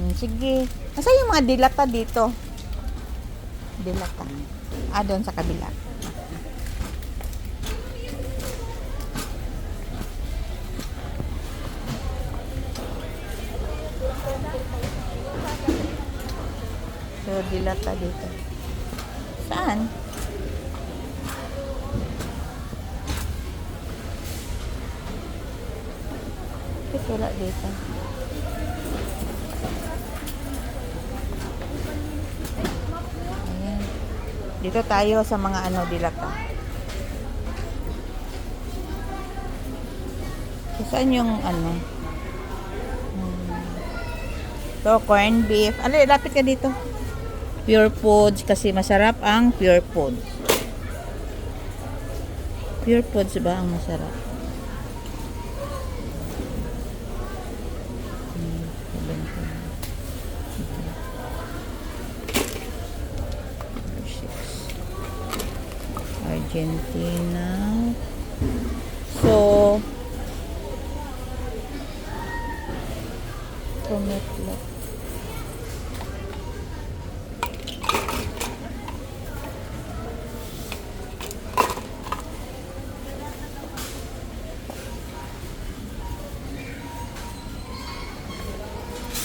Hmm, sige. Nasa yung mga dilata dito? Dilata. Ah, doon sa kabila. So, dilata dito. Saan? Bakit wala dito? Ayan. Dito tayo sa mga ano dilata. So, saan yung ano? Hmm. To, corned beef. Ano, lapit ka dito. Pure foods kasi masarap ang pure foods. Pure foods ba ang masarap? Argentina. So, tomato.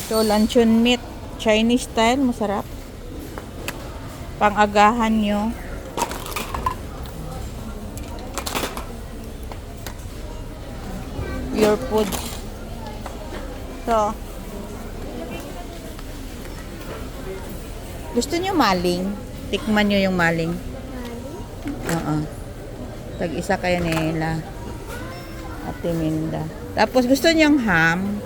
So, luncheon meat. Chinese style. Masarap. Pang-agahan nyo. Pure food. So, gusto nyo maling? Tikman nyo yung maling. Oo. Tag-isa kayo nila. Ate Minda. Tapos gusto nyo yung ham.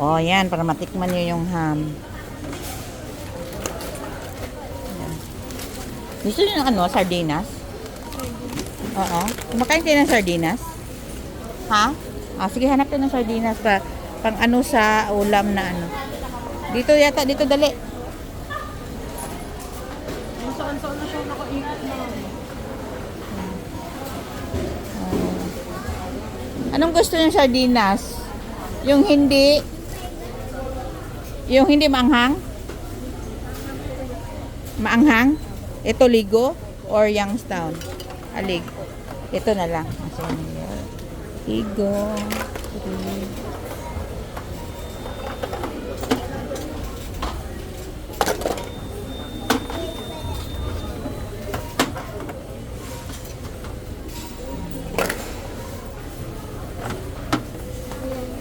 O, oh, yan. Para matikman nyo yung ham. Yan. Gusto nyo ng ano? Sardinas? Oo. Kumakain kayo ng sardinas? Ha? Ah, sige, hanap tayo ng sardinas pa pang ano sa ulam na ano. Dito yata, dito dali. Saan-saan na siya nakaikot na. Anong gusto ng sardinas? Yung hindi yung hindi maanghang? Maanghang? Ito ligo or Youngstown? Alig. Ito na lang. Asa na yun? Ligo. Three.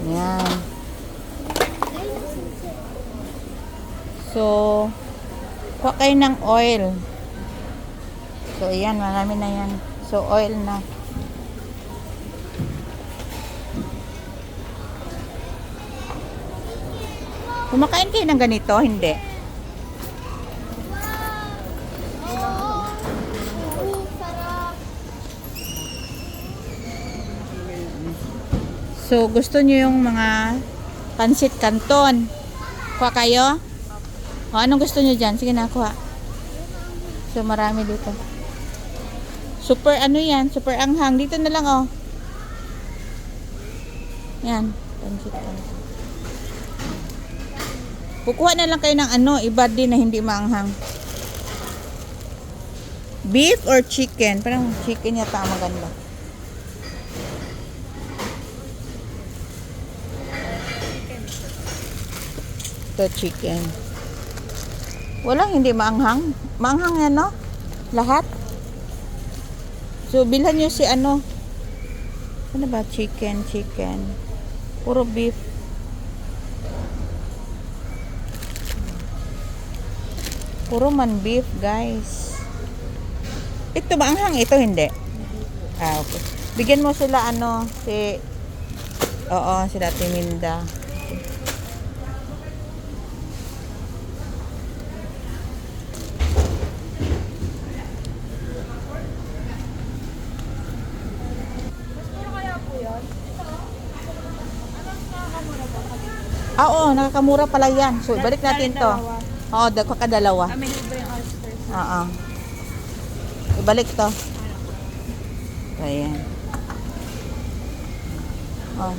Yan. So, kuha kayo ng oil. So, ayan, marami na yan. So, oil na. Kumakain kayo ng ganito? Hindi. So, gusto nyo yung mga pansit canton. Kuha kayo? O, anong gusto nyo dyan? Sige na, kuha. So, marami dito. Super ano yan? Super anghang. Dito na lang, oh. Yan. Pansit canton. Kukuha na lang kayo ng ano, iba din na hindi maanghang. Beef or chicken? Parang chicken yata maganda. Ito chicken. Walang hindi maanghang. Maanghang yan, no? Lahat. So, bilhan nyo si ano. Ano ba? Chicken, chicken. Puro beef. Puro man beef, guys. Ito maanghang, ito hindi. Ah, okay. Bigyan mo sila ano, si Oo, sila Timinda. Ah, oo, nakakamura pala yan. So, balik natin to. Oo, da- kakadalawa. Kami libre yung oysters. Oo. Ibalik to. Ayan. Oh.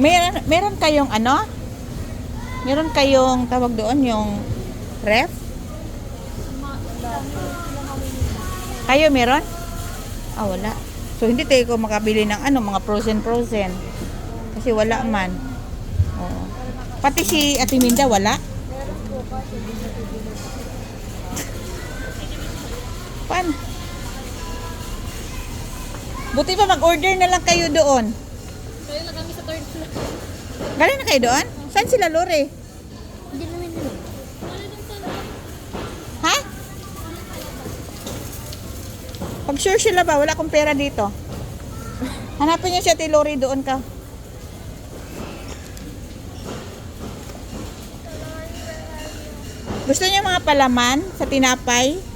Meron, meron kayong ano? Meron kayong tawag doon yung ref? Kayo meron? Ah, wala. So, hindi tayo ko makabili ng ano, mga frozen frozen. Kasi wala man. Oo. Pati si Ate Minda, wala? Paano? Buti pa mag-order na lang kayo doon. Kaya lang kami sa third floor. Galing na kayo doon? Saan sila, Lore? Hindi namin sa Ha? Pag sure sila ba, wala akong pera dito. Hanapin niyo si Ate Lori doon ka. Gusto niyo mga palaman sa tinapay?